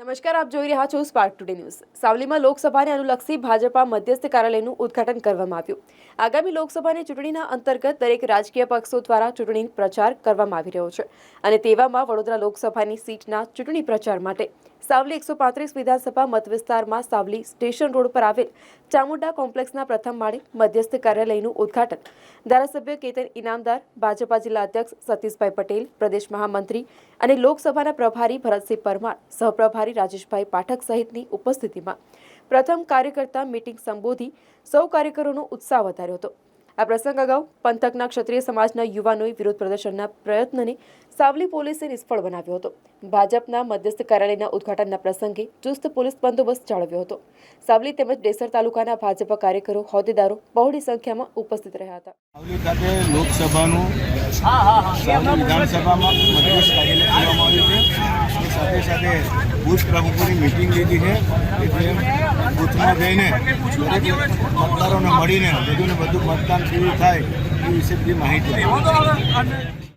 નમસ્કાર, આપ જોઈ રહ્યા છો સ્પાર્ક ટુડે ન્યૂઝ સાવલીમાં લોકસભાને અનુલક્ષી ભાજપા મધ્યસ્થ કાર્યાલયનું ઉદઘાટન કરવામાં આવ્યું. આગામી લોકસભાની ચૂંટણીના અંતર્ગત દરેક રાજકીય પક્ષો દ્વારા ચૂંટણી પ્રચાર કરવામાં આવી રહ્યો છે અને તેવામાં વડોદરા લોકસભાની સીટના ચૂંટણી પ્રચાર માટે સાવલી એકસો પાંત્રીસ વિધાનસભા મતવિસ્તારમાં સાવલી સ્ટેશન રોડ પર આવેલ ચામુંડા કોમ્પ્લેક્સના પ્રથમ માળે મધ્યસ્થ કાર્યાલયનું ઉદ્ઘાટન. ધારાસભ્ય કેતન ઇનામદાર, ભાજપા જિલ્લા અધ્યક્ષ સતીશભાઈ પટેલ, પ્રદેશ મહામંત્રી અને લોકસભાના પ્રભારી ભરતસિંહ પરમાર, સહપ્રભારી રાજેશભાઈ પાઠક સહિતની ઉપસ્થિતિમાં પ્રથમ કાર્યકર્તા મીટિંગ સંબોધી સૌ કાર્યકરોનો ઉત્સાહ વધાર્યો હતો. આ પ્રસંગ અગાઉ પંથકના ક્ષત્રિય સમાજના યુવાનોએ વિરોધ પ્રદર્શનના પ્રયત્નને સાવલી પોલીસે નિષ્ફળ બનાવ્યો હતો. ભાજપના મધ્યસ્થ કાર્યાલયના ઉદ્ઘાટનના પ્રસંગે ચુસ્ત પોલીસ બંદોબસ્ત જાળવ્યો હતો. સાવલી તેમજ ડેસર તાલુકાના ભાજપ કાર્યકરો, હોદ્દેદારો બહોળી સંખ્યામાં ઉપસ્થિત રહ્યા હતા. સાવલી ખાતે લોકસભાનું સાવલી વિધાનસભામાં મધ્યસ્થ કાર્યાલય ખોલવામાં આવ્યું છે. સાથે સાથે બુથ પ્રમુખોની મિટિંગ લીધી છે. બુથમાં જઈને મતદારોને મળીને બધું ને બધું મતદાન કેવું થાય એ વિશે બધી માહિતી.